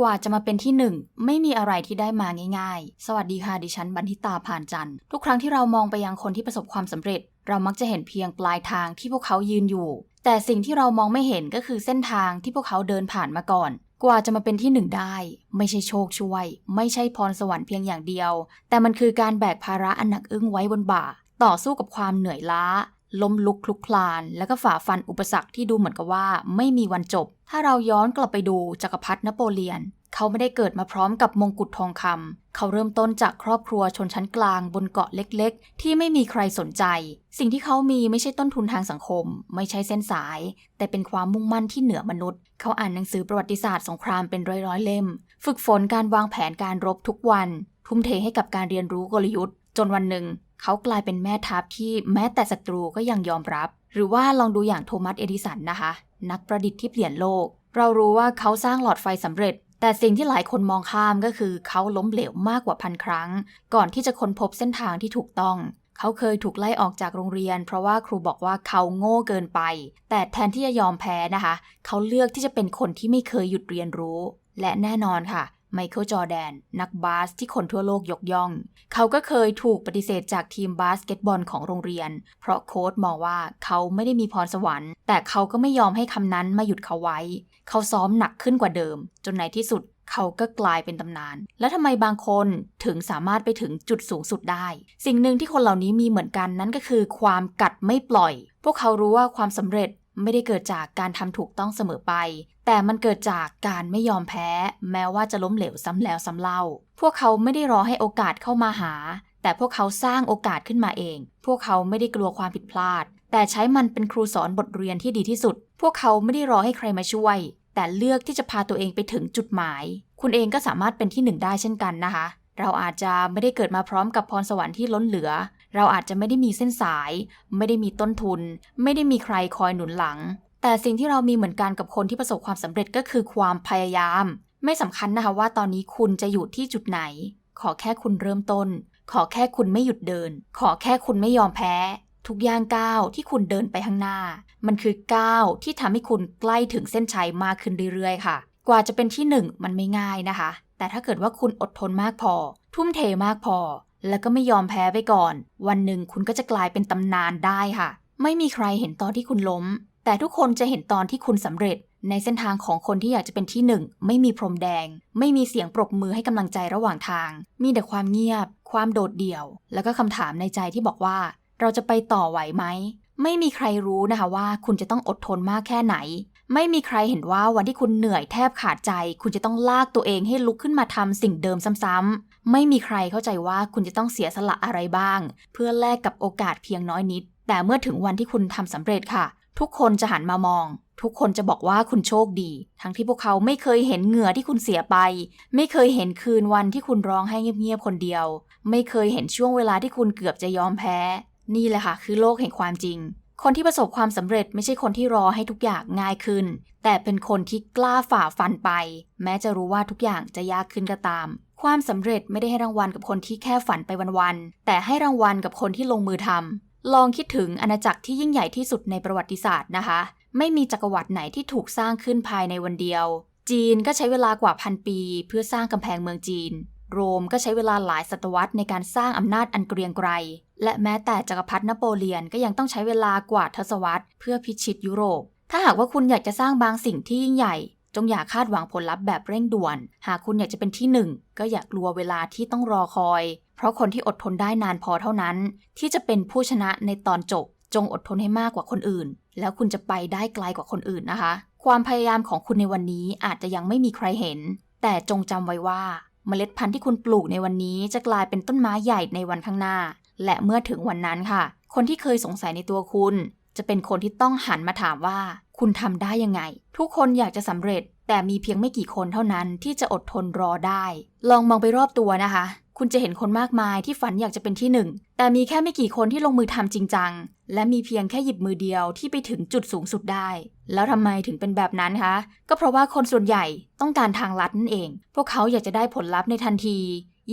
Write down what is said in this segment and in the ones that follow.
กว่าจะมาเป็นที่หนึ่งไม่มีอะไรที่ได้มาง่าย ๆ สวัสดีค่ะดิฉันบันทิตาผ่านจันทร์ทุกครั้งที่เรามองไปยังคนที่ประสบความสำเร็จ เรามักจะเห็นเพียงปลายทางที่พวกเขายืนอยู่ แต่สิ่งที่เรามองไม่เห็นก็คือเส้นทางที่พวกเขาเดินผ่านมาก่อน กว่าจะมาเป็นที่หนึ่งได้ ไม่ใช่โชคช่วย ไม่ใช่พรสวรรค์เพียงอย่างเดียว แต่มันคือการแบกภาระอันหนักอึ้งไว้บนบ่า ต่อสู้กับความเหนื่อยล้า ล้มลุกคลุกคลาน แล้วก็ฝ่าฟันอุปสรรคที่ดูเหมือนกับว่าไม่มีวันจบ ถ้าเราย้อนกลับไปดูจักรพรรดินโปเลียน เขาไม่ได้เกิดมาพร้อมกับมงกุฎทองคำเขาเริ่มต้นจากครอบครัวชนชั้นกลางบนเกาะเล็กๆ ที่ไม่มีใครสนใจ สิ่งที่เขามีไม่ใช่ต้นทุนทางสังคม ไม่ใช่เส้นสาย แต่เป็นความมุ่งมั่นที่เหนือมนุษย์ เขาอ่านหนังสือประวัติศาสตร์สงครามเป็นร้อยๆเล่ม ฝึกฝนการวางแผนการรบทุกวัน ทุ่มเทให้กับการเรียนรู้กลยุทธ์ จนวันหนึ่ง เขากลายเป็นแม่ทัพที่แม้แต่ศัตรูก็ยังยอมรับ หรือว่าลองดูอย่างโทมัสเอดิสันนะคะ นักประดิษฐ์ที่เปลี่ยนโลก เรารู้ว่าเขาสร้างหลอดไฟสำเร็จ แต่สิ่งที่หลายคนมองข้ามก็คือเขาล้มเหลวมากกว่าพันครั้ง ก่อนที่จะค้นพบเส้นทางที่ถูกต้องเขาเคยถูกไล่ออกจากโรงเรียน เพราะว่าครูบอกว่าเขาโง่เกินไป แต่แทนที่จะยอมแพ้นะคะ เขาเลือกที่จะเป็นคนที่ไม่เคยหยุดเรียนรู้ และแน่นอนค่ะ ไมเคิลจอแดน นักบาสที่คนทั่วโลกยกย่อง เขาก็เคยถูกปฏิเสธจากทีมบาสเกตบอลของโรงเรียน เพราะโค้ชมองว่าเขาไม่ได้มีพรสวรรค์ แต่เขาก็ไม่ยอมให้คำนั้นมาหยุดเขาไว้ เขาซ้อมหนักขึ้นกว่าเดิม จนในที่สุดเขาก็กลายเป็นตำนาน แล้วทำไมบางคนถึงสามารถไปถึงจุดสูงสุดได้ สิ่งหนึ่งที่คนเหล่านี้มีเหมือนกันนั่นก็คือความกัดไม่ปล่อย พวกเขารู้ว่าความสำเร็จ ไม่ได้เกิดจากการทำถูกต้องเสมอไป แต่มันเกิดจากการไม่ยอมแพ้ แม้ว่าจะล้มเหลวซ้ำแล้วซ้ำเล่า พวกเขาไม่ได้รอให้โอกาสเข้ามาหา แต่พวกเขาสร้างโอกาสขึ้นมาเอง พวกเขาไม่ได้กลัวความผิดพลาด แต่ใช้มันเป็นครูสอนบทเรียนที่ดีที่สุด พวกเขาไม่ได้รอให้ใครมาช่วย แต่เลือกที่จะพาตัวเองไปถึงจุดหมาย คุณเองก็สามารถเป็นที่หนึ่งได้เช่นกันนะคะ เราอาจจะไม่ได้เกิดมาพร้อมกับพรสวรรค์ที่ล้นเหลือ เราอาจจะไม่ได้มีเส้นสาย ไม่ได้มีต้นทุน ไม่ได้มีใครคอยหนุนหลัง แต่สิ่งที่เรามีเหมือนกันกับคนที่ประสบความสำเร็จก็คือความพยายาม ไม่สำคัญนะคะว่าตอนนี้คุณจะอยู่ที่จุดไหน ขอแค่คุณเริ่มต้น ขอแค่คุณไม่หยุดเดิน ขอแค่คุณไม่ยอมแพ้ ทุกย่างก้าวที่คุณเดินไปข้างหน้า มันคือก้าวที่ทำให้คุณใกล้ถึงเส้นชัยมากขึ้นเรื่อยๆค่ะ กว่าจะเป็นที่หนึ่งมันไม่ง่ายนะคะ แต่ถ้าเกิดว่าคุณอดทนมากพอ ทุ่มเทมากพอ แล้วก็ไม่ยอมแพ้ไปก่อน วันหนึ่งคุณก็จะกลายเป็นตำนานได้ค่ะ ไม่มีใครเห็นตอนที่คุณล้ม แต่ทุกคนจะเห็นตอนที่คุณสำเร็จ ในเส้นทางของคนที่อยากจะเป็นที่หนึ่งไม่มีพรมแดง ไม่มีเสียงปรบมือให้กำลังใจระหว่างทาง มีแต่ความเงียบ ความโดดเดี่ยว แล้วก็คำถามในใจที่บอกว่า เราจะไปต่อไหวไหมไม่มีใครรู้นะคะว่าคุณจะต้องอดทนมากแค่ไหน ไม่มีใครเห็นว่าวันที่คุณเหนื่อยแทบขาดใจ คุณจะต้องลากตัวเองให้ลุกขึ้นมาทำสิ่งเดิมซ้ำๆ ไม่มีใครเข้าใจว่าคุณจะต้องเสียสละอะไรบ้าง เพื่อแลกกับโอกาสเพียงน้อยนิด แต่เมื่อถึงวันที่คุณทำสำเร็จค่ะ ทุกคนจะหันมามอง ทุกคนจะบอกว่าคุณโชคดี ทั้งที่พวกเขาไม่เคยเห็นเหงื่อที่คุณเสียไป ไม่เคยเห็นคืนวันที่คุณร้องให้เงียบๆคนเดียว ไม่เคยเห็นช่วงเวลาที่คุณเกือบจะยอมแพ้ นี่แหละค่ะ คือโลกแห่งความจริงคนที่ประสบความสำเร็จไม่ใช่คนที่รอให้ทุกอย่างง่ายขึ้น แต่เป็นคนที่กล้าฝ่าฟันไป แม้จะรู้ว่าทุกอย่างจะยากขึ้นก็ตาม ความสำเร็จไม่ได้ให้รางวัลกับคนที่แค่ฝันไปวันๆ แต่ให้รางวัลกับคนที่ลงมือทำ ลองคิดถึงอาณาจักรที่ยิ่งใหญ่ที่สุดในประวัติศาสตร์นะคะ ไม่มีจักรวรรดิไหนที่ถูกสร้างขึ้นภายในวันเดียว จีนก็ใช้เวลากว่าพันปี เพื่อสร้างกำแพงเมืองจีน โรมก็ใช้เวลาหลายศตวรรษในการสร้างอำนาจอันเกรียงไกร และแม้แต่จักรพรรดินโปเลียนก็ยังต้องใช้เวลากว่าทศวรรษ เพื่อพิชิตยุโรป ถ้าหากว่าคุณอยากจะสร้างบางสิ่งที่ยิ่งใหญ่ จงอย่าคาดหวังผลลัพธ์แบบเร่งด่วน หากคุณอยากจะเป็นที่หนึ่งก็อย่ากลัวเวลาที่ต้องรอคอย เพราะคนที่อดทนได้นานพอเท่านั้น ที่จะเป็นผู้ชนะในตอนจบ จงอดทนให้มากกว่าคนอื่น แล้วคุณจะไปได้ไกลกว่าคนอื่นนะคะ ความพยายามของคุณในวันนี้อาจจะยังไม่มีใครเห็น แต่จงจำไว้ว่าเมล็ดพันธุ์ที่คุณปลูกในวันนี้จะกลายเป็นต้นไม้ใหญ่ในวันข้างหน้า และเมื่อถึงวันนั้นค่ะ คนที่เคยสงสัยในตัวคุณ จะเป็นคนที่ต้องหันมาถามว่า คุณทำได้ยังไง ทุกคนอยากจะสำเร็จ แต่มีเพียงไม่กี่คนเท่านั้นที่จะอดทนรอได้ ลองมองไปรอบตัวนะคะ คุณจะเห็นคนมากมายที่ฝันอยากจะเป็นที่หนึ่งแต่มีแค่ไม่กี่คนที่ลงมือทำจริงจัง และมีเพียงแค่หยิบมือเดียวที่ไปถึงจุดสูงสุดได้ แล้วทำไมถึงเป็นแบบนั้นคะ ก็เพราะว่าคนส่วนใหญ่ต้องการทางลัดนั่นเอง พวกเขาอยากจะได้ผลลัพธ์ในทันที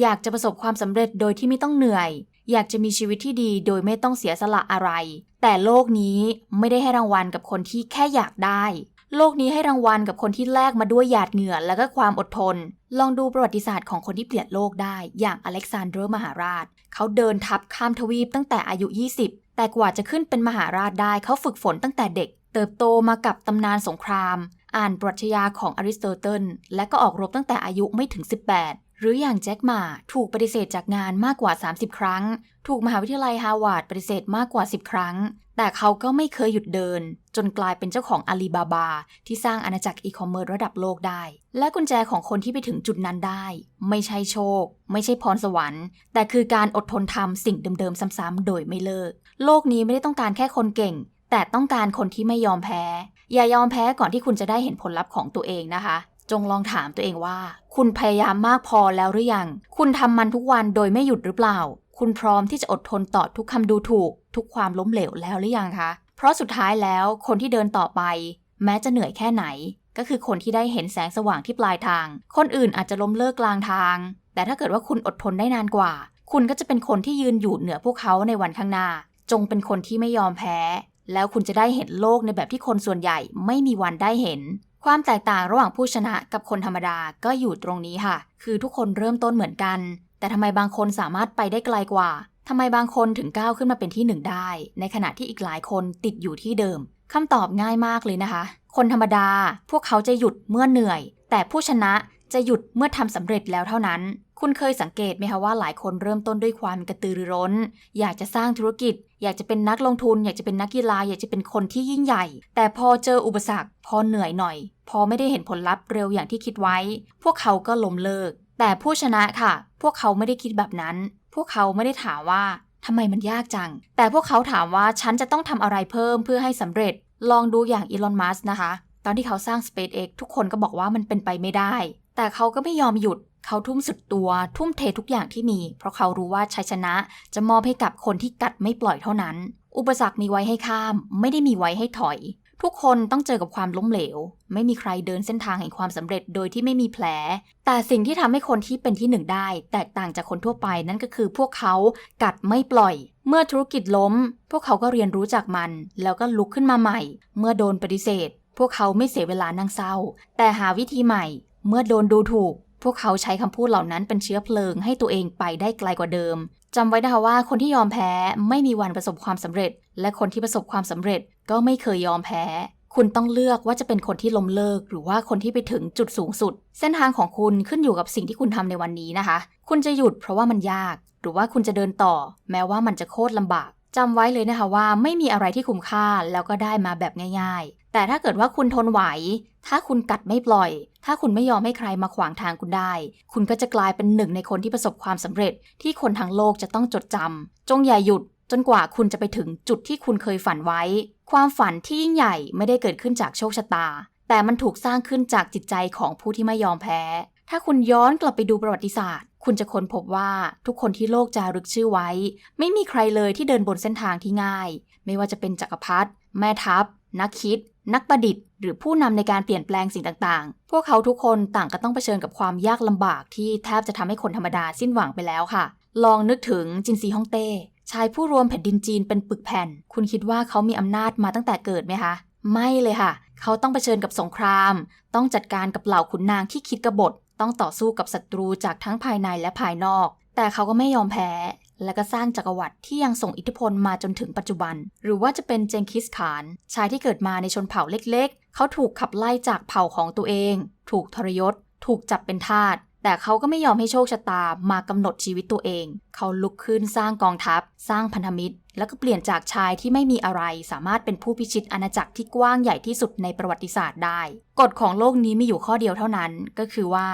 อยากจะประสบความสำเร็จโดยที่ไม่ต้องเหนื่อย อยากจะมีชีวิตที่ดีโดยไม่ต้องเสียสละอะไร แต่โลกนี้ไม่ได้ให้รางวัลกับคนที่แค่อยากได้ โลกนี้ให้รางวัลกับคนที่แลกมาด้วยหยาดเหงื่อและก็ความอดทน ลองดูประวัติศาสตร์ของคนที่เปลี่ยนโลกได้ อย่างอเล็กซานเดอร์มหาราช เขาเดินทัพข้ามทวีปตั้งแต่อายุ 20 แต่กว่าจะขึ้นเป็นมหาราชได้เขาฝึกฝนตั้งแต่เด็ก เติบโตมากับตำนานสงคราม อ่านปรัชญาของอริสโตเติลและก็ออกรบตั้งแต่อายุไม่ถึง 18 หรืออย่างแจ็คหมาถูกปฏิเสธจากงานมากกว่า 30 ครั้ง ถูกมหาวิทยาลัยฮาร์วาร์ดปฏิเสธมากกว่า 10 ครั้ง แต่เขาก็ไม่เคยหยุดเดิน จนกลายเป็นเจ้าของอาลีบาบา ที่สร้างอาณาจักรอีคอมเมิร์ซระดับโลกได้ และกุญแจของคนที่ไปถึงจุดนั้นได้ ไม่ใช่โชค ไม่ใช่พรสวรรค์ แต่คือการอดทนทำสิ่งเดิมๆซ้ำๆโดยไม่เลิก โลกนี้ไม่ได้ต้องการแค่คนเก่ง แต่ต้องการคนที่ไม่ยอมแพ้ อย่ายอมแพ้ก่อนที่คุณจะได้เห็นผลลัพธ์ของตัวเองนะคะ จงลองถามตัวเองว่า คุณพยายามมากพอแล้วหรือยัง คุณทำมันทุกวันโดยไม่หยุดหรือเปล่า คุณพร้อมที่จะอดทนต่อทุกคำดูถูก ทุกความล้มเหลวแล้วหรือยังคะ เพราะสุดท้ายแล้วคนที่เดินต่อไป แม้จะเหนื่อยแค่ไหน ก็คือคนที่ได้เห็นแสงสว่างที่ปลายทาง คนอื่นอาจจะล้มเลิกกลางทาง แต่ถ้าเกิดว่าคุณอดทนได้นานกว่า คุณก็จะเป็นคนที่ยืนอยู่เหนือพวกเขาในวันข้างหน้า จงเป็นคนที่ไม่ยอมแพ้ แล้วคุณจะได้เห็นโลกในแบบที่คนส่วนใหญ่ไม่มีวันได้เห็นความแตกต่างระหว่างผู้ชนะกับคนธรรมดาก็อยู่ตรงนี้ค่ะ คือทุกคนเริ่มต้นเหมือนกัน แต่ทำไมบางคนสามารถไปได้ไกลกว่าทำไมบางคนถึงก้าวขึ้นมาเป็นที่หนึ่งได้ ในขณะที่อีกหลายคนติดอยู่ที่เดิมคำตอบง่ายมากเลยนะคะ คนธรรมดาพวกเขาจะหยุดเมื่อเหนื่อย แต่ผู้ชนะจะหยุดเมื่อทำสำเร็จแล้วเท่านั้น คุณเคยสังเกตไหมคะว่าหลายคนเริ่มต้นด้วยความกระตือรือร้น อยากจะสร้างธุรกิจ อยากจะเป็นนักลงทุน อยากจะเป็นนักกีฬา อยากจะเป็นคนที่ยิ่งใหญ่ แต่พอเจออุปสรรค พอเหนื่อยหน่อย พอไม่ได้เห็นผลลัพธ์เร็วอย่างที่คิดไว้ พวกเขาก็ล้มเลิก แต่ผู้ชนะค่ะ พวกเขาไม่ได้คิดแบบนั้น พวกเขาไม่ได้ถามว่าทำไมมันยากจัง แต่พวกเขาถามว่าฉันจะต้องทำอะไรเพิ่มเพื่อให้สำเร็จ ลองดูอย่างอีลอน มัสนะคะ ตอนที่เขาสร้าง SpaceX ทุกคนก็บอกว่ามันเป็นไปไม่ได้ แต่เขาก็ไม่ยอมหยุด เขาทุ่มสุดตัว ทุ่มเททุกอย่างที่มี เพราะเขารู้ว่าชัยชนะจะมอบให้กับคนที่กัดไม่ปล่อยเท่านั้น อุปสรรคมีไว้ให้ข้าม ไม่ได้มีไว้ให้ถอย ทุกคนต้องเจอกับความล้มเหลว ไม่มีใครเดินเส้นทางแห่งความสำเร็จโดยที่ไม่มีแผล แต่สิ่งที่ทำให้คนที่เป็นที่หนึ่งได้ แตกต่างจากคนทั่วไปนั่นก็คือพวกเขากัดไม่ปล่อยเมื่อธุรกิจล้ม พวกเขาก็เรียนรู้จากมัน แล้วก็ลุกขึ้นมาใหม่ เมื่อโดนปฏิเสธ พวกเขาไม่เสียเวลานั่งเศร้า แต่หาวิธีใหม่ เมื่อโดนดูถูก พวกเขาใช้คำพูดเหล่านั้นเป็นเชื้อเพลิงให้ตัวเองไปได้ไกลกว่าเดิมจำไว้นะคะว่าคนที่ยอมแพ้ไม่มีวันประสบความสำเร็จ และคนที่ประสบความสำเร็จก็ไม่เคยยอมแพ้ คุณต้องเลือกว่าจะเป็นคนที่ล้มเลิก หรือว่าคนที่ไปถึงจุดสูงสุด เส้นทางของคุณขึ้นอยู่กับสิ่งที่คุณทำในวันนี้นะคะ คุณจะหยุดเพราะว่ามันยาก หรือว่าคุณจะเดินต่อ แม้ว่ามันจะโคตรลำบากจำไว้เลยนะคะว่าไม่มีอะไรที่คุ้มค่าแล้วก็ได้มาแบบง่าย แต่ถ้าเกิดว่าคุณทนไหว ถ้าคุณกัดไม่ปล่อย ถ้าคุณไม่ยอมให้ใครมาขวางทางคุณได้ คุณก็จะกลายเป็นหนึ่งในคนที่ประสบความสำเร็จ ที่คนทั้งโลกจะต้องจดจำจงอย่าหยุดจนกว่าคุณจะไปถึงจุดที่คุณเคยฝันไว้ ความฝันที่ยิ่งใหญ่ไม่ได้เกิดขึ้นจากโชคชะตา แต่มันถูกสร้างขึ้นจากจิตใจของผู้ที่ไม่ยอมแพ้ ถ้าคุณย้อนกลับไปดูประวัติศาสตร์ คุณจะค้นพบว่าทุกคนที่โลกจารึกชื่อไว้ ไม่มีใครเลยที่เดินบนเส้นทางที่ง่าย ไม่ว่าจะเป็นจักรพรรดิแม่ทัพ นักคิด นักประดิษฐ์หรือผู้นำในการเปลี่ยนแปลงสิ่งต่างๆ พวกเขาทุกคนต่างก็ต้องเผชิญกับความยากลำบากที่แทบจะทำให้คนธรรมดาสิ้นหวังไปแล้วค่ะ ลองนึกถึงจินซีฮ่องเต้ชายผู้รวมแผ่นดินจีนเป็นปึกแผ่น คุณคิดว่าเขามีอำนาจมาตั้งแต่เกิดไหมคะ ไม่เลยค่ะ เขาต้องเผชิญกับสงคราม ต้องจัดการกับเหล่าขุนนางที่คิดกบฏ ต้องต่อสู้กับศัตรูจากทั้งภายในและภายนอก แต่เขาก็ไม่ยอมแพ้ และก็สร้างจักรวรรดิที่ยังส่งอิทธิพลมาจนถึงปัจจุบัน หรือว่าจะเป็นเจงคิสขาน ชายที่เกิดมาในชนเผ่าเล็กๆ เขาถูกขับไล่จากเผ่าของตัวเอง ถูกทรยศ ถูกจับเป็นทาส แต่เขาก็ไม่ยอมให้โชคชะตามากำหนดชีวิตตัวเอง เขาลุกขึ้นสร้างกองทัพ สร้างพันธมิตร แล้วก็เปลี่ยนจากชายที่ไม่มีอะไร สามารถเป็นผู้พิชิตอาณาจักรที่กว้างใหญ่ที่สุดในประวัติศาสตร์ได้ กฎของโลกนี้มีอยู่ข้อเดียวเท่านั้น ก็คือว่า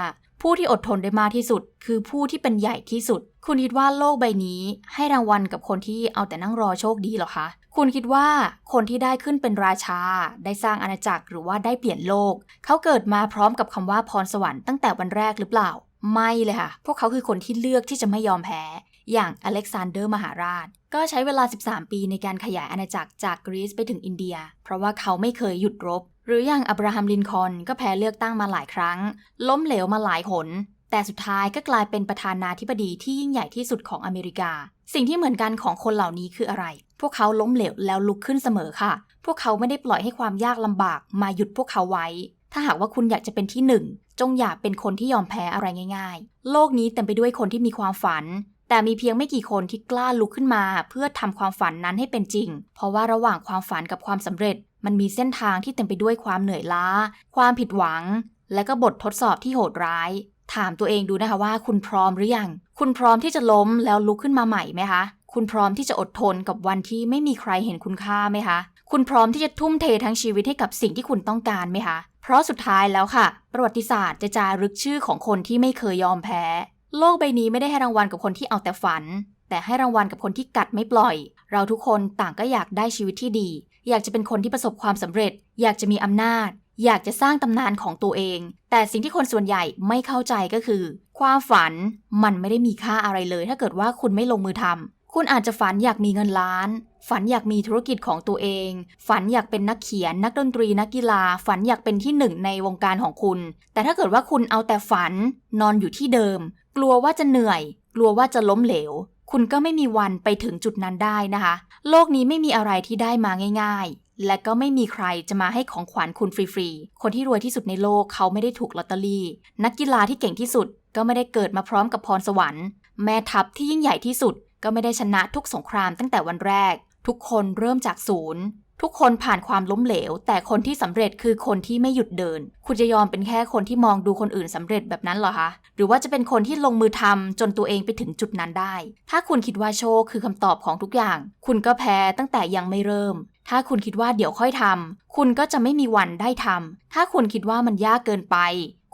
ผู้ที่อดทนได้มากที่สุด คือผู้ที่เป็นใหญ่ที่สุด คุณคิดว่าโลกใบนี้ ให้รางวัลกับคนที่เอาแต่นั่งรอโชคดีหรอคะ คุณคิดว่าคนที่ได้ขึ้นเป็นราชา ได้สร้างอาณาจักรหรือว่าได้เปลี่ยนโลก เขาเกิดมาพร้อมกับคำว่าพรสวรรค์ตั้งแต่วันแรกหรือเปล่า ไม่เลยค่ะ พวกเขาคือคนที่เลือกที่จะไม่ยอมแพ้ อย่างอเล็กซานเดอร์มหาราช ก็ใช้เวลา 13 ปีในการขยายอาณาจักรจากกรีซไปถึงอินเดีย เพราะว่าเขาไม่เคยหยุดรบ หรืออย่างอับราฮัมลินคอนก็แพ้เลือกตั้งมาหลายครั้ง ล้มเหลวมาหลายหน แต่สุดท้ายก็กลายเป็นประธานาธิบดีที่ยิ่งใหญ่ที่สุดของอเมริกา สิ่งที่เหมือนกันของคนเหล่านี้คืออะไร พวกเขาล้มเหลวแล้วลุกขึ้นเสมอค่ะ พวกเขาไม่ได้ปล่อยให้ความยากลำบากมาหยุดพวกเขาไว้ ถ้าหากว่าคุณอยากจะเป็นที่หนึ่งจงอย่าเป็นคนที่ยอมแพ้อะไรง่าย ๆ โลกนี้เต็มไปด้วยคนที่มีความฝัน แต่มีเพียงไม่กี่คนที่กล้าลุกขึ้นมา เพื่อทำความฝันนั้นให้เป็นจริง เพราะว่าระหว่างความฝันกับความสำเร็จ มันมีเส้นทางที่เต็มไปด้วยความเหนื่อยล้า ความผิดหวัง และก็บททดสอบที่โหดร้าย ถามตัวเองดูนะคะว่าคุณพร้อมหรือยัง คุณพร้อมที่จะล้มแล้วลุกขึ้นมาใหม่ไหมคะ คุณพร้อมที่จะอดทนกับวันที่ไม่มีใครเห็นคุณค่าไหมคะ คุณพร้อมที่จะทุ่มเททั้งชีวิตให้กับสิ่งที่คุณต้องการไหมคะ เพราะสุดท้ายแล้วค่ะ ประวัติศาสตร์จะจารึกชื่อของคนที่ไม่เคยยอมแพ้ โลกใบนี้ไม่ได้ให้รางวัลกับคนที่เอาแต่ฝัน แต่ให้รางวัลกับคนที่กัดไม่ปล่อย เราทุกคนต่างก็อยากได้ชีวิตที่ดี อยากจะเป็นคนที่ประสบความสำเร็จ อยากจะมีอำนาจ อยากจะสร้างตำนานของตัวเอง แต่สิ่งที่คนส่วนใหญ่ไม่เข้าใจก็คือ ความฝันมันไม่ได้มีค่าอะไรเลย ถ้าเกิดว่าคุณไม่ลงมือทำคุณอาจจะฝันอยากมีเงินล้าน ฝันอยากมีธุรกิจของตัวเอง ฝันอยากเป็นนักเขียน นักดนตรี นักกีฬา ฝันอยากเป็นที่หนึ่งในวงการของคุณ แต่ถ้าเกิดว่าคุณเอาแต่ฝันนอนอยู่ที่เดิม กลัวว่าจะเหนื่อย กลัวว่าจะล้มเหลว คุณก็ไม่มีวันไปถึงจุดนั้นได้นะคะ โลกนี้ไม่มีอะไรที่ได้มาง่าย ๆ และก็ไม่มีใครจะมาให้ของขวัญคุณฟรีๆ คนที่รวยที่สุดในโลกเขาไม่ได้ถูกลอตเตอรี่ นักกีฬาที่เก่งที่สุด ก็ไม่ได้เกิดมาพร้อมกับพรสวรรค์ แม่ทัพที่ยิ่งใหญ่ที่สุด ก็ไม่ได้ชนะทุกสงครามตั้งแต่วันแรก ทุกคนเริ่มจากศูนย์ ทุกคนผ่านความล้มเหลว แต่คนที่สำเร็จคือคนที่ไม่หยุดเดิน คุณจะยอมเป็นแค่คนที่มองดูคนอื่นสำเร็จแบบนั้นเหรอคะ หรือว่าจะเป็นคนที่ลงมือทำจนตัวเองไปถึงจุดนั้นได้ ถ้าคุณคิดว่าโชคคือคำตอบของทุกอย่าง คุณก็แพ้ตั้งแต่ยังไม่เริ่ม ถ้าคุณคิดว่าเดี๋ยวค่อยทำคุณก็จะไม่มีวันได้ทำถ้าคุณคิดว่ามันยากเกินไป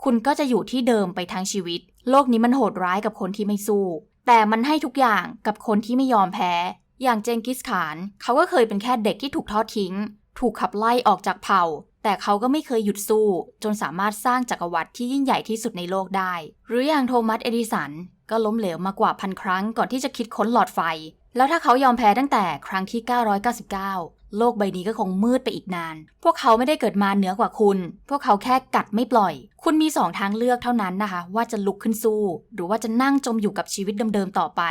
คุณก็จะอยู่ที่เดิมไปทั้งชีวิต โลกนี้มันโหดร้ายกับคนที่ไม่สู้ แต่มันให้ทุกอย่างกับคนที่ไม่ยอมแพ้ อย่างเจงกิสขานเขาก็เคยเป็นแค่เด็กที่ถูกทอดทิ้ง ถูกขับไล่ออกจากเผ่า แต่เขาก็ไม่เคยหยุดสู้ จนสามารถสร้างจักรวรรดิที่ยิ่งใหญ่ที่สุดในโลกได้ หรืออย่างโทมัสเอดิสันก็ล้มเหลวมากว่าพันครั้งก่อนที่จะคิดค้นหลอดไฟ แล้วถ้าเขายอมแพ้ตั้งแต่ครั้งที่ 999 โลกใบนี้ก็คงมืดไปอีกนาน พวกเขาไม่ได้เกิดมาเหนือกว่าคุณ พวกเขาแค่กัดไม่ปล่อย คุณมีสองทางเลือกเท่านั้นนะคะ ว่าจะลุกขึ้นสู้ หรือว่าจะนั่งจมอยู่กับชีวิตเดิมๆต่อไป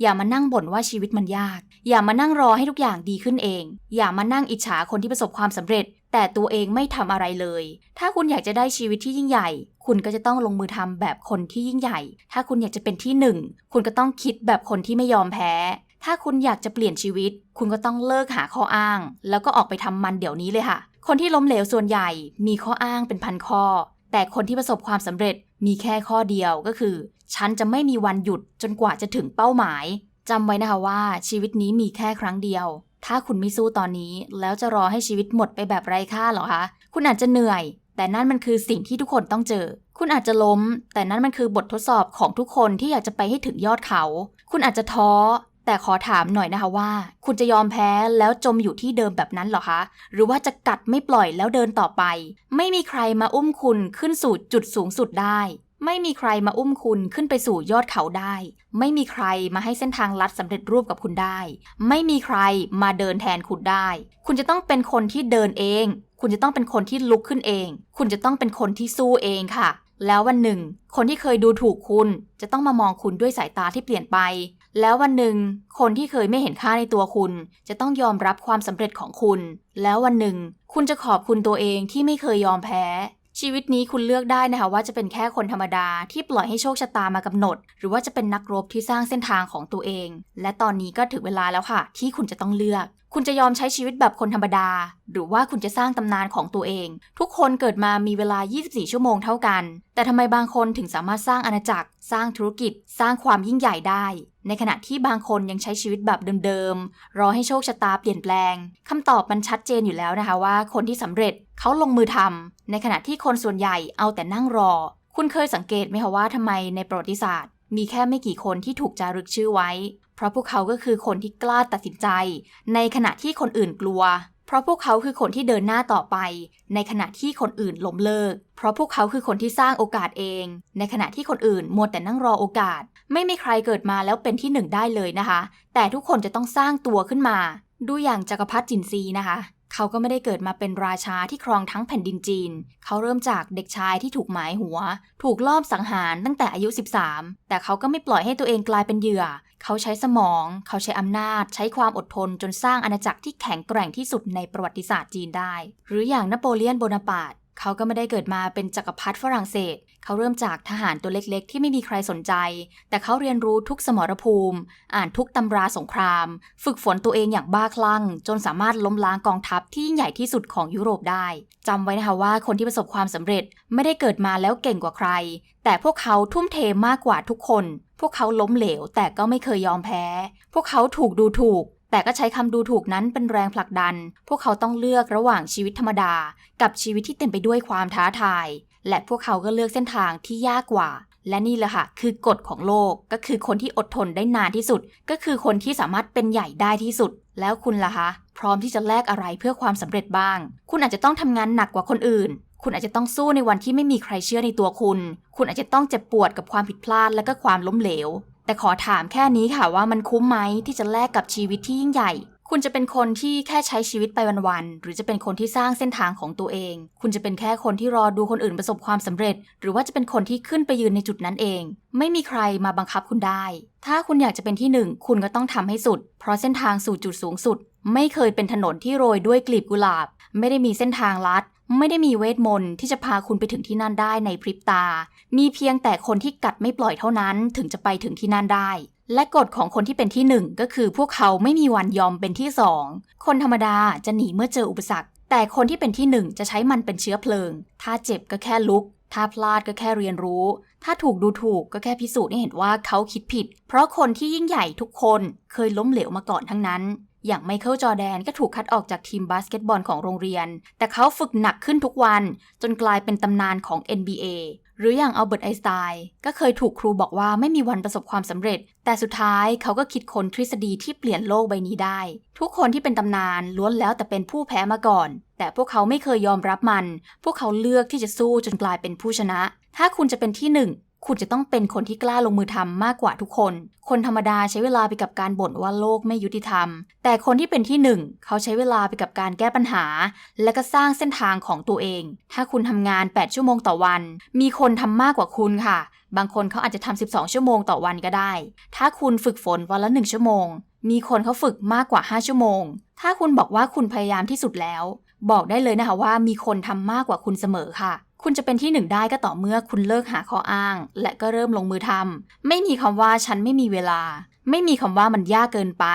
อย่ามานั่งบ่นว่าชีวิตมันยาก อย่ามานั่งรอให้ทุกอย่างดีขึ้นเอง อย่ามานั่งอิจฉาคนที่ประสบความสำเร็จ แต่ตัวเองไม่ทำอะไรเลย ถ้าคุณอยากจะได้ชีวิตที่ยิ่งใหญ่ คุณก็จะต้องลงมือทำแบบคนที่ยิ่งใหญ่ ถ้าคุณอยากจะเป็นที่หนึ่งคุณก็ต้องคิดแบบคนที่ไม่ยอมแพ้ ถ้าคุณอยากจะเปลี่ยนชีวิต คุณก็ต้องเลิกหาข้ออ้าง แล้วก็ออกไปทำมันเดี๋ยวนี้เลยค่ะ คนที่ล้มเหลวส่วนใหญ่มีข้ออ้างเป็นพันข้อ แต่คนที่ประสบความสำเร็จมีแค่ข้อเดียวก็คือ ฉันจะไม่มีวันหยุดจนกว่าจะถึงเป้าหมายจำไว้นะคะว่าชีวิตนี้มีแค่ครั้งเดียว ถ้าคุณไม่สู้ตอนนี้ แล้วจะรอให้ชีวิตหมดไปแบบไร้ค่าเหรอคะ คุณอาจจะเหนื่อย แต่นั่นมันคือสิ่งที่ทุกคนต้องเจอ คุณอาจจะล้ม แต่นั่นมันคือบททดสอบของทุกคนที่อยากจะไปให้ถึงยอดเขา คุณอาจจะท้อ แต่ขอถามหน่อยนะคะว่า คุณจะยอมแพ้แล้วจมอยู่ที่เดิมแบบนั้นเหรอคะ หรือว่าจะกัดไม่ปล่อยแล้วเดินต่อไป ไม่มีใครมาอุ้มคุณขึ้นสู่จุดสูงสุดได้ ไม่มีใครมาอุ้มคุณขึ้นไปสู่ยอดเขาได้ ไม่มีใครมาให้เส้นทางลัดสำเร็จรูปกับคุณได้ ไม่มีใครมาเดินแทนคุณได้ คุณจะต้องเป็นคนที่เดินเอง คุณจะต้องเป็นคนที่ลุกขึ้นเอง คุณจะต้องเป็นคนที่สู้เองค่ะแล้ววันหนึ่ง คนที่เคยดูถูกคุณจะต้องมามองคุณด้วยสายตาที่เปลี่ยนไป แล้ววันหนึ่งคนที่เคยไม่เห็นค่าในตัวคุณ จะต้องยอมรับความสำเร็จของคุณ แล้ววันหนึ่ง คุณจะขอบคุณตัวเองที่ไม่เคยยอมแพ้ ชีวิตนี้คุณเลือกได้นะคะว่าจะเป็นแค่คนธรรมดาที่ปล่อยให้โชคชะตามากำหนด หรือว่าจะเป็นนักรบที่สร้างเส้นทางของตัวเอง และตอนนี้ก็ถึงเวลาแล้วค่ะ ที่คุณจะต้องเลือก คุณจะยอมใช้ชีวิตแบบคนธรรมดา หรือว่าคุณจะสร้างตำนานของตัวเอง ทุกคนเกิดมามีเวลา 24 ชั่วโมงเท่ากัน แต่ทำไมบางคนถึงสามารถสร้างอาณาจักร สร้างธุรกิจ สร้างความยิ่งใหญ่ได้ ในขณะที่บางคนยังใช้ชีวิตแบบเดิมๆ รอให้โชคชะตาเปลี่ยนแปลงคำตอบมันชัดเจนอยู่แล้วนะคะว่าคนที่สำเร็จเขาลงมือทำในขณะที่คนส่วนใหญ่เอาแต่นั่งรอ คุณเคยสังเกตไหมคะว่าทำไมในประวัติศาสตร์ มีแค่ไม่กี่คนที่ถูกจารึกชื่อไว้ เพราะพวกเขาก็คือคนที่กล้าตัดสินใจ ในขณะที่คนอื่นกลัว เพราะพวกเขาคือคนที่เดินหน้าต่อไป ในขณะที่คนอื่นล้มเลิก เพราะพวกเขาคือคนที่สร้างโอกาสเอง ในขณะที่คนอื่นมัวแต่นั่งรอโอกาส ไม่มีใครเกิดมาแล้วเป็นที่หนึ่งได้เลยนะคะ แต่ทุกคนจะต้องสร้างตัวขึ้นมา ดูอย่างจักรพรรดิจินซีนะคะ เขาก็ไม่ได้เกิดมาเป็นราชาที่ครองทั้งแผ่นดินจีน เขาเริ่มจากเด็กชายที่ถูกหมายหัว ถูกลอบสังหารตั้งแต่อายุ 13 แต่เขาก็ไม่ปล่อยให้ตัวเองกลายเป็นเหยื่อ เขาใช้สมอง เขาใช้อำนาจ ใช้ความอดทนจนสร้างอาณาจักรที่แข็งแกร่งที่สุดในประวัติศาสตร์จีนได้ หรืออย่างนโปเลียนโบนาปาร์ต เขาก็ไม่ได้เกิดมาเป็นจักรพรรดิฝรั่งเศส เขาเริ่มจากทหารตัวเล็กๆ ที่ไม่มีใครสนใจ แต่เขาเรียนรู้ทุกสมรภูมิ อ่านทุกตำราสงคราม ฝึกฝนตัวเองอย่างบ้าคลั่ง จนสามารถล้มล้างกองทัพที่ยิ่งใหญ่ที่สุดของยุโรปได้ จำไว้นะคะว่าคนที่ประสบความสำเร็จไม่ได้เกิดมาแล้วเก่งกว่าใคร แต่พวกเขาทุ่มเทมากกว่าทุกคน พวกเขาล้มเหลวแต่ก็ไม่เคยยอมแพ้ พวกเขาถูกดูถูก แต่ก็ใช้คำดูถูกนั้นเป็นแรงผลักดัน พวกเขาต้องเลือกระหว่างชีวิตธรรมดา กับชีวิตที่เต็มไปด้วยความท้าทาย และพวกเขาก็เลือกเส้นทางที่ยากกว่า และนี่แหละค่ะ คือกฎของโลกก็คือคนที่อดทนได้นานที่สุด ก็คือคนที่สามารถเป็นใหญ่ได้ที่สุด แล้วคุณล่ะคะพร้อมที่จะแลกอะไรเพื่อความสำเร็จบ้าง คุณอาจจะต้องทำงานหนักกว่าคนอื่น คุณอาจจะต้องสู้ในวันที่ไม่มีใครเชื่อในตัวคุณ คุณอาจจะต้องเจ็บปวดกับความผิดพลาดและก็ความล้มเหลว แต่ขอถามแค่นี้ค่ะว่ามันคุ้มไหมที่จะแลกกับชีวิตที่ยิ่งใหญ่ คุณจะเป็นคนที่แค่ใช้ชีวิตไปวันๆ หรือจะเป็นคนที่สร้างเส้นทางของตัวเอง คุณจะเป็นแค่คนที่รอดูคนอื่นประสบความสำเร็จ หรือว่าจะเป็นคนที่ขึ้นไปยืนในจุดนั้นเอง ไม่มีใครมาบังคับคุณได้ ถ้าคุณอยากจะเป็นที่หนึ่งคุณก็ต้องทำให้สุด เพราะเส้นทางสู่จุดสูงสุด ไม่เคยเป็นถนนที่โรยด้วยกลีบกุหลาบ ไม่ได้มีเส้นทางลัด ไม่ได้มีเวทมนต์ที่จะพาคุณไปถึงที่นั่นได้ในพริบตา มีเพียงแต่คนที่กัดไม่ปล่อยเท่านั้นถึงจะไปถึงที่นั่นได้ และกฎของคนที่เป็นที่หนึ่งก็คือพวกเขาไม่มีวันยอมเป็นที่สองคนธรรมดาจะหนีเมื่อเจออุปสรรค แต่คนที่เป็นที่หนึ่งจะใช้มันเป็นเชื้อเพลิง ถ้าเจ็บก็แค่ลุก ถ้าพลาดก็แค่เรียนรู้ ถ้าถูกดูถูกก็แค่พิสูจน์ให้เห็นว่าเขาคิดผิด เพราะคนที่ยิ่งใหญ่ทุกคนเคยล้มเหลวมาก่อนทั้งนั้น อย่างไมเคิลจอแดนก็ถูกคัดออกจากทีมบาสเกตบอลของโรงเรียน แต่เขาฝึกหนักขึ้นทุกวันจนกลายเป็นตำนานของ NBA หรืออย่างอัลเบิร์ตไอน์สไตน์ก็เคยถูกครูบอกว่าไม่มีวันประสบความสำเร็จ แต่สุดท้ายเขาก็คิดค้นทฤษฎีที่เปลี่ยนโลกใบนี้ได้ ทุกคนที่เป็นตำนานล้วนแล้วแต่เป็นผู้แพ้มาก่อน แต่พวกเขาไม่เคยยอมรับมัน พวกเขาเลือกที่จะสู้จนกลายเป็นผู้ชนะ ถ้าคุณจะเป็นที่หนึ่ง คุณจะต้องเป็นคนที่กล้าลงมือทำมากกว่าทุกคน คนธรรมดาใช้เวลาไปกับการบ่นว่าโลกไม่ยุติธรรม แต่คนที่เป็นที่หนึ่งเขาใช้เวลาไปกับการแก้ปัญหา และก็สร้างเส้นทางของตัวเอง ถ้าคุณทำงาน 8 ชั่วโมงต่อวัน มีคนทำมากกว่าคุณค่ะ บางคนเขาอาจจะทำ12 ชั่วโมงต่อวันก็ได้ ถ้าคุณฝึกฝนวันละ 1 ชั่วโมง มีคนเขาฝึกมากกว่า 5 ชั่วโมง ถ้าคุณบอกว่าคุณพยายามที่สุดแล้ว บอกได้เลยนะคะว่ามีคนทำมากกว่าคุณเสมอค่ะ คุณจะเป็นที่หนึ่งได้ก็ต่อเมื่อคุณเลิกหาข้ออ้าง และก็เริ่มลงมือทำไม่มีคำว่าฉันไม่มีเวลา ไม่มีคำว่ามันยากเกินไป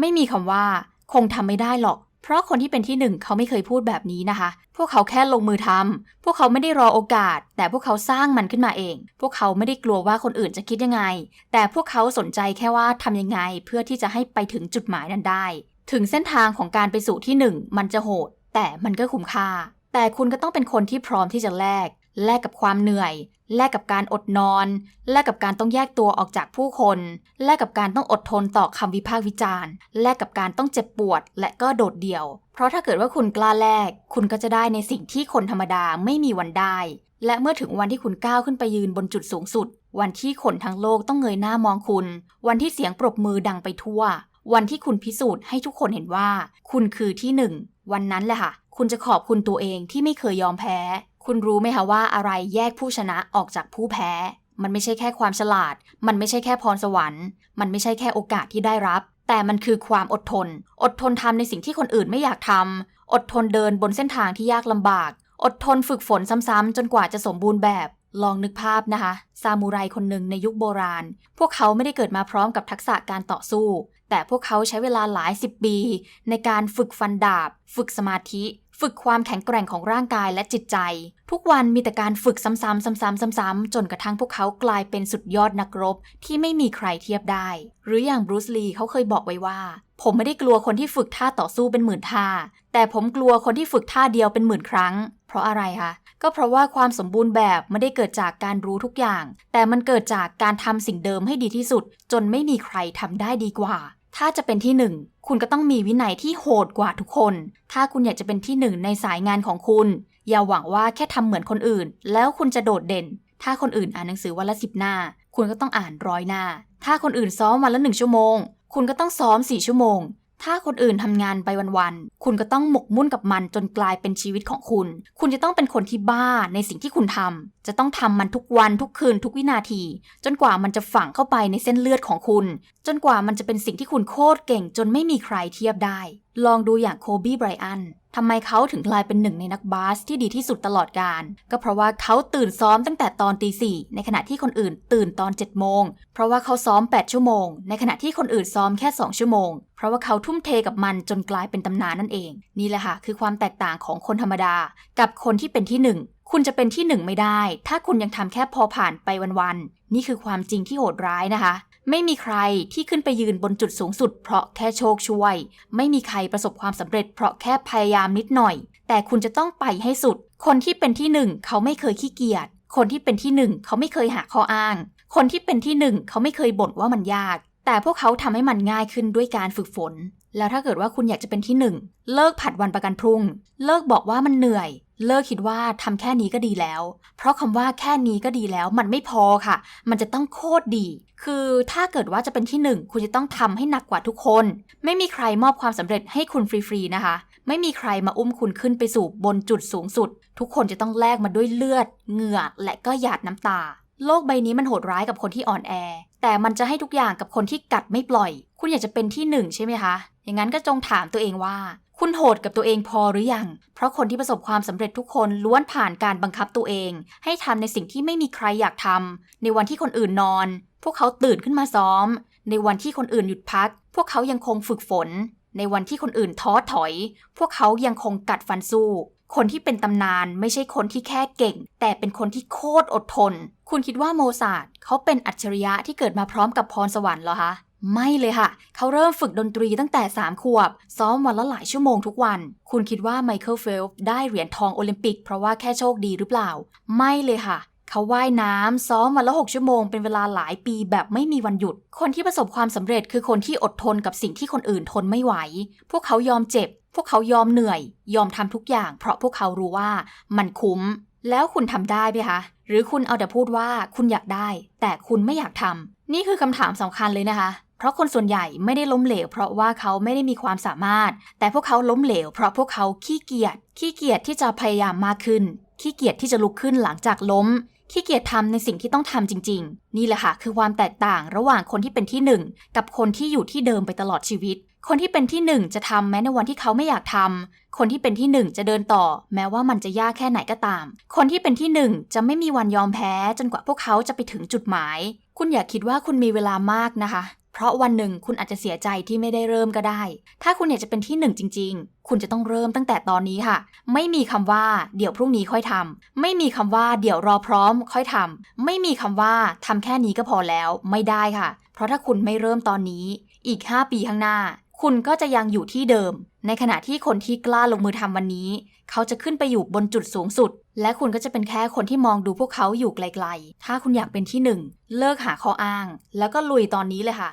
ไม่มีคำว่า คงทำไม่ได้หรอก เพราะคนที่เป็นที่หนึ่งเขาไม่เคยพูดแบบนี้นะคะ พวกเขาแค่ลงมือทำพวกเขาไม่ได้รอโอกาส แต่พวกเขาสร้างมันขึ้นมาเอง พวกเขาไม่ได้กลัวว่าคนอื่นจะคิดยังไง แต่พวกเขาสนใจแค่ว่าทำยังไง เพื่อที่จะให้ไปถึงจุดหมายนั้นได้ ถึงเส้นทางของการไปสู่ที่หนึ่งมันจะโหด แต่มันก็คุ้มค่า แต่คุณก็ต้องเป็นคนที่พร้อมที่จะแลก แลกกับความเหนื่อย แลกกับการอดนอน แลกกับการต้องแยกตัวออกจากผู้คน แลกกับการต้องอดทนต่อคำวิพากษ์วิจารณ์ แลกกับการต้องเจ็บปวด และก็โดดเดี่ยว เพราะถ้าเกิดว่าคุณกล้าแลก คุณก็จะได้ในสิ่งที่คนธรรมดาไม่มีวันได้ และเมื่อถึงวันที่คุณก้าวขึ้นไปยืนบนจุดสูงสุด วันที่คนทั้งโลกต้องเงยหน้ามองคุณ วันที่เสียงปรบมือดังไปทั่ว วันที่คุณพิสูจน์ให้ทุกคนเห็นว่า คุณคือที่หนึ่ง วันนั้นแหละค่ะ คุณจะขอบคุณตัวเองที่ไม่เคยยอมแพ้ คุณรู้ไหมคะว่าอะไรแยกผู้ชนะออกจากผู้แพ้ มันไม่ใช่แค่ความฉลาด มันไม่ใช่แค่พรสวรรค์ มันไม่ใช่แค่โอกาสที่ได้รับ แต่มันคือความอดทน อดทนทำในสิ่งที่คนอื่นไม่อยากทำอดทนเดินบนเส้นทางที่ยากลำบาก อดทนฝึกฝนซ้ำๆจนกว่าจะสมบูรณ์แบบลองนึกภาพนะคะ ซามูไรคนหนึ่งในยุคโบราณ พวกเขาไม่ได้เกิดมาพร้อมกับทักษะการต่อสู้ แต่พวกเขาใช้เวลาหลายสิบปี ในการฝึกฟันดาบ ฝึกสมาธิ ฝึกความแข็งแกร่งของร่างกายและจิตใจ ทุกวันมีแต่การฝึกซ้ำๆซ้ำๆซ้ำๆจนกระทั่งพวกเขากลายเป็นสุดยอดนักรบที่ไม่มีใครเทียบได้ หรืออย่างบรูซลีเขาเคยบอกไว้ว่า ผมไม่ได้กลัวคนที่ฝึกท่าต่อสู้เป็นหมื่นท่า แต่ผมกลัวคนที่ฝึกท่าเดียวเป็นหมื่นครั้ง เพราะอะไรคะก็เพราะว่าความสมบูรณ์แบบไม่ได้เกิดจากการรู้ทุกอย่าง แต่มันเกิดจากการทำสิ่งเดิมให้ดีที่สุด จนไม่มีใครทำได้ดีกว่า ถ้าจะเป็นที่หนึ่งคุณก็ต้องมีวินัยที่โหดกว่าทุกคน ถ้าคุณอยากจะเป็นที่หนึ่งในสายงานของคุณ อย่าหวังว่าแค่ทำเหมือนคนอื่น แล้วคุณจะโดดเด่น ถ้าคนอื่นอ่านหนังสือวันละสิบหน้า คุณก็ต้องอ่านร้อยหน้า ถ้าคนอื่นซ้อมวันละหนึ่งชั่วโมง คุณก็ต้องซ้อมสี่ชั่วโมง ถ้าคนอื่นทำงานไปวันๆ คุณก็ต้องหมกมุ่นกับมันจนกลายเป็นชีวิตของคุณ คุณจะต้องเป็นคนที่บ้าในสิ่งที่คุณทำ จะต้องทำมันทุกวันทุกคืนทุกวินาที จนกว่ามันจะฝังเข้าไปในเส้นเลือดของคุณ จนกว่ามันจะเป็นสิ่งที่คุณโคตรเก่งจนไม่มีใครเทียบได้ ลองดูอย่างโคบีไบรอัน ทำไมเขาถึงกลายเป็นหนึ่งในนักบาสที่ดีที่สุดตลอดกาลก็เพราะว่าเขาตื่นซ้อมตั้งแต่ตอนตีสี่ในขณะที่คนอื่นตื่นตอน7จ็ดโมง เพราะว่าเขาซ้อม 8 ชั่วโมง ในขณะที่คนอื่นซ้อมแค่ 2 ชั่วโมง เพราะว่าเขาทุ่มเทกับมันจนกลายเป็นตำนานนั่นเอง นี่แหละค่ะคือความแตกต่างของคนธรรมดา กับคนที่เป็นที่หนึ่งคุณจะเป็นที่หนึ่งไม่ได้ ถ้าคุณยังทำแค่พอผ่านไปวันๆ นี่คือความจริงที่โหดร้ายนะคะ ไม่มีใครที่ขึ้นไปยืนบนจุดสูงสุด เพราะแค่โชคช่วย ไม่มีใครประสบความสำเร็จเพราะแค่พยายามนิดหน่อย แต่คุณจะต้องไปให้สุด คนที่เป็นที่หนึ่งเขาไม่เคยขี้เกียจ คนที่เป็นที่หนึ่งเขาไม่เคยหาข้ออ้าง คนที่เป็นที่หนึ่งเขาไม่เคยบ่นว่ามันยาก แต่พวกเขาทำให้มันง่ายขึ้นด้วยการฝึกฝน แล้วถ้าเกิดว่าคุณอยากจะเป็นที่หนึ่งเลิกผัดวันประกันพรุ่ง เลิกบอกว่ามันเหนื่อยเลิกคิดว่าทำแค่นี้ก็ดีแล้ว เพราะคำว่าแค่นี้ก็ดีแล้ว มันไม่พอค่ะ มันจะต้องโคตรดี คือถ้าเกิดว่าจะเป็นที่หนึ่งคุณจะต้องทำให้หนักกว่าทุกคน ไม่มีใครมอบความสำเร็จให้คุณฟรีๆนะคะ ไม่มีใครมาอุ้มคุณขึ้นไปสู่บนจุดสูงสุด ทุกคนจะต้องแลกมาด้วยเลือด เหงื่อและก็หยาดน้ำตา โลกใบนี้มันโหดร้ายกับคนที่อ่อนแอ แต่มันจะให้ทุกอย่างกับคนที่กัดไม่ปล่อย คุณอยากจะเป็นที่หนึ่งใช่ไหมคะ อย่างนั้นก็จงถามตัวเองว่า คุณโหดกับตัวเองพอหรือยัง เพราะคนที่ประสบความสำเร็จทุกคนล้วนผ่านการบังคับตัวเอง ให้ทำในสิ่งที่ไม่มีใครอยากทำในวันที่คนอื่นนอน วกเขาตื่นขึ้นมาซ้อม ในวันที่คนอื่นหยุดพัก พวกเขายังคงฝึกฝน ในวันที่คนอื่นท้อถอย พวกเขายังคงกัดฟันสู้ คนที่เป็นตำนานไม่ใช่คนที่แค่เก่ง แต่เป็นคนที่โคตรอดทน คุณคิดว่าโมซาร์ทเขาเป็นอัจฉริยะที่เกิดมาพร้อมกับพรสวรรค์เหรอคะไม่เลยค่ะ เขาเริ่มฝึกดนตรีตั้งแต่ 3 ขวบ ซ้อมวันละหลายชั่วโมงทุกวัน คุณคิดว่าไมเคิลเฟลป์ได้เหรียญทองโอลิมปิกเพราะว่าแค่โชคดีหรือเปล่า ไม่เลยค่ะ เขาว่ายน้ำซ้อมวันละ 6 ชั่วโมงเป็นเวลาหลายปีแบบไม่มีวันหยุด คนที่ประสบความสำเร็จคือคนที่อดทนกับสิ่งที่คนอื่นทนไม่ไหว พวกเขายอมเจ็บ พวกเขายอมเหนื่อย ยอมทำทุกอย่าง เพราะพวกเขารู้ว่ามันคุ้ม แล้วคุณทำได้ไหมคะ หรือคุณเอาแต่พูดว่าคุณอยากได้ แต่คุณไม่อยากทำนี่คือคำถามสำคัญเลยนะคะเพราะคนส่วนใหญ่ไม่ได้ล้มเหลว เพราะว่าเขาไม่ได้มีความสามารถ แต่พวกเขาล้มเหลว เพราะพวกเขาขี้เกียจขี้เกียจที่จะพยายามมากขึ้น ขี้เกียจที่จะลุกขึ้นหลังจากล้ม ขี้เกียจทำในสิ่งที่ต้องทำจริง ๆ นี่แหละค่ะคือความแตกต่างระหว่างคนที่เป็นที่หนึ่งกับคนที่อยู่ที่เดิมไปตลอดชีวิต คนที่เป็นที่หนึ่งจะทำแม้ในวันที่เขาไม่อยากทำคนที่เป็นที่หนึ่งจะเดินต่อ แม้ว่ามันจะยากแค่ไหนก็ตาม คนที่เป็นที่หนึ่งจะไม่มีวันยอมแพ้ จนกว่าพวกเขาจะไปถึงจุดหมาย คุณอย่าคิดว่าคุณมีเวลามากนะคะ เพราะวันหนึ่งคุณอาจจะเสียใจที่ไม่ได้เริ่มก็ได้ ถ้าคุณอยากจะเป็นที่หนึ่งจริง ๆ คุณจะต้องเริ่มตั้งแต่ตอนนี้ค่ะ ไม่มีคำว่าเดี๋ยวพรุ่งนี้ค่อยทำไม่มีคำว่าเดี๋ยวรอพร้อม ค่อยทำไม่มีคำว่าทำแค่นี้ก็พอแล้วไม่ได้ค่ะ เพราะถ้าคุณไม่เริ่มตอนนี้ อีก 5 ปีข้างหน้า คุณก็จะยังอยู่ที่เดิม ในขณะที่คนที่กล้าลงมือทำวันนี้ เขาจะขึ้นไปอยู่บนจุดสูงสุด และคุณก็จะเป็นแค่คนที่มองดูพวกเขาอยู่ไกล ๆ ถ้าคุณอยากเป็นที่หนึ่งเลิกหาข้ออ้าง แล้วก็ลุยตอนนี้เลยค่ะ